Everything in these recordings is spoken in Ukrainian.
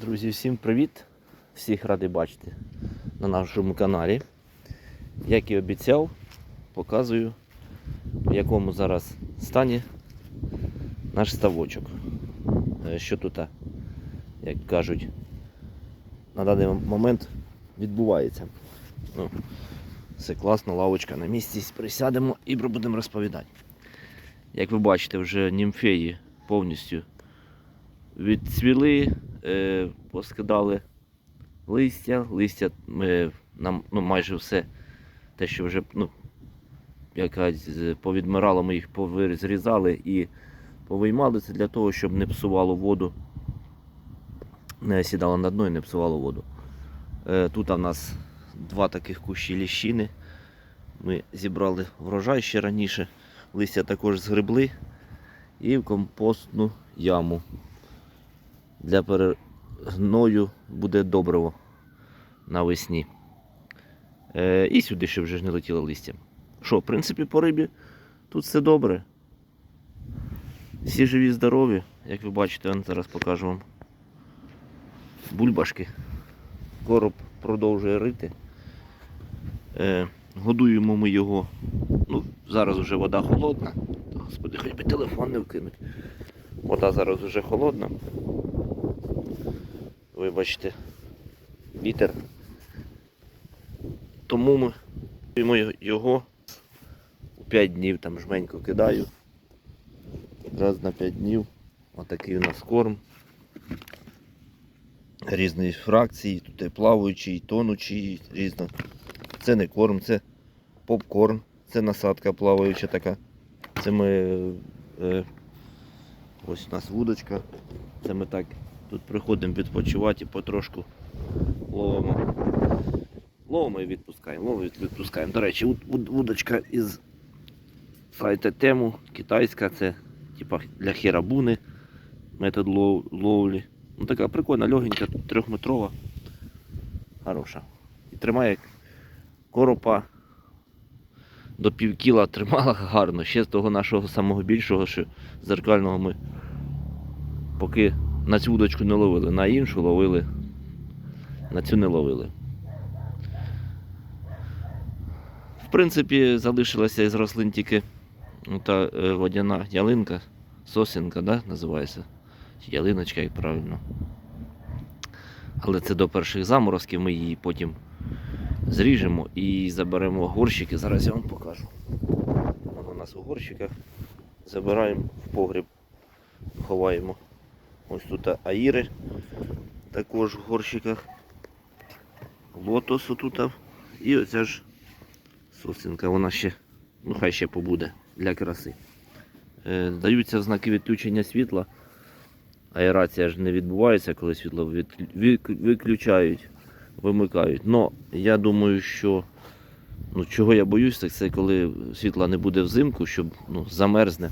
Друзі, всім привіт! Всіх радий бачити на нашому каналі. Як і обіцяв, показую, в якому зараз стані наш ставочок. Е, Що тут, як кажуть, на даний момент відбувається. Ну, все класно, лавочка на місці. Присядемо і будемо розповідати. Як ви бачите, вже німфеї повністю відцвіли, е, поскидали листя. Листя ми, нам ну, майже все те, що вже ну, якась з- повідмирало, ми їх зрізали і повиймали це для того, щоб не псувало воду. Не сідало на дно і не псувало воду. Е, тут у нас два таких кущі ліщини. Ми зібрали врожай ще раніше. Листя також згребли і в компостну яму для перегною буде добриво навесні. Е, і сюди ще вже не летіло листя. Що, в принципі, по рибі тут все добре. Всі живі, здорові, як ви бачите, я зараз покажу вам. Бульбашки. Короб продовжує рити. Е, годуємо ми його. Ну, зараз вже вода холодна. Господи, хоч би телефон не вкинуть. Вода зараз вже холодна. Вибачте, вітер. Тому ми його у 5 днів там жменько кидаю. Раз на 5 днів. Отакий у нас корм. Різної фракції, тут і плаваючий, і тонучий, різно. Це не корм, це попкорн, це насадка плаваюча така. Це ми. Е, ось у нас вудочка. Це ми так тут приходимо відпочивати і потрошку ловимо. Ловимо і відпускаємо. Ловимо і відпускаємо. До речі, вуд- вуд- вудочка із сайту тему китайська, це типа для херабуни метод лов- ловлі. Ну така прикольна, легенька, трьохметрова. Хороша. І тримає коропа до пів кіла тримала гарно. Ще з того нашого самого більшого, що зеркального ми поки на цю удочку не ловили, на іншу ловили, на цю не ловили. В принципі, залишилася із рослин тільки ну, та е, водяна ялинка, сосінка, да, називається. Ялиночка, як правильно. Але це до перших заморозків, ми її потім зріжемо і заберемо горщики. Зараз я вам покажу. Воно у нас у горщиках. Забираємо в погріб, ховаємо. Ось тут аїри також в горщиках. Лотос отут. І оця ж сосінка, вона ще, ну хай ще побуде для краси. Е, даються знаки відключення світла. Аерація ж не відбувається, коли світло виключають, вимикають. Но я думаю, що ну, чого я боюсь, так це коли світла не буде взимку, щоб ну, замерзне.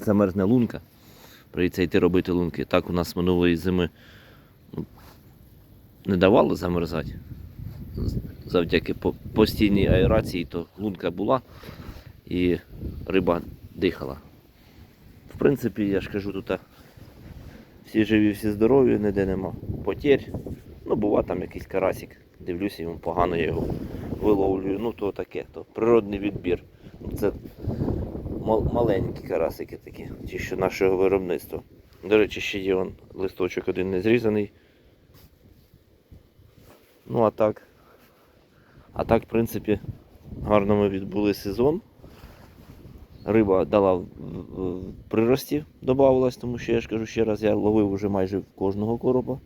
Замерзне лунка. Прийдеться йти робити лунки. Так у нас минулої зими ну, не давало замерзати. Завдяки постійній аерації, то лунка була і риба дихала. В принципі, я ж кажу, тут всі живі, всі здорові, ніде нема потерь. Ну, бува там якийсь карасик. Дивлюся, йому погано я його виловлюю. Ну, то таке, то природний відбір. Це маленькі карасики такі, ті, що нашого виробництва. До речі, ще є он, листочок один не зрізаний. Ну а так. А так, в принципі, гарно ми відбули сезон. Риба дала в- прирості, додавалась, тому що я ж кажу ще раз, я ловив вже майже кожного коропа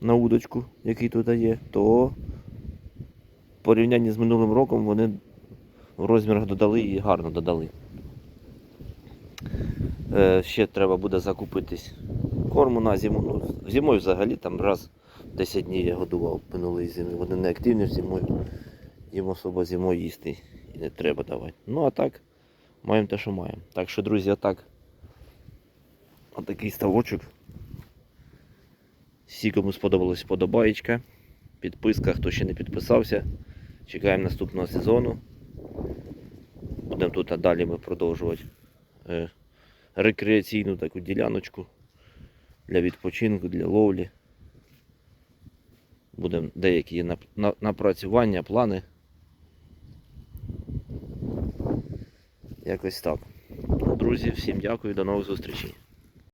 на удочку, який тут є, то в порівнянні з минулим роком вони в розмірах додали і гарно додали. Е, ще треба буде закупитись корму на зиму. Ну, зимою взагалі там раз в 10 днів я годував минулої зими. Вони не активні зимою. Їм особо зимою їсти і не треба давати. Ну а так, маємо те, що маємо. Так що, друзі, отак. Отакий ставочок. Всі, кому сподобалась подобаєчка. Підписка, хто ще не підписався. Чекаємо наступного сезону. Будемо тут а далі ми продовжувати рекреаційну таку діляночку для відпочинку, для ловлі. Будемо деякі напрацювання, плани. Якось так. Друзі, всім дякую, до нових зустрічей.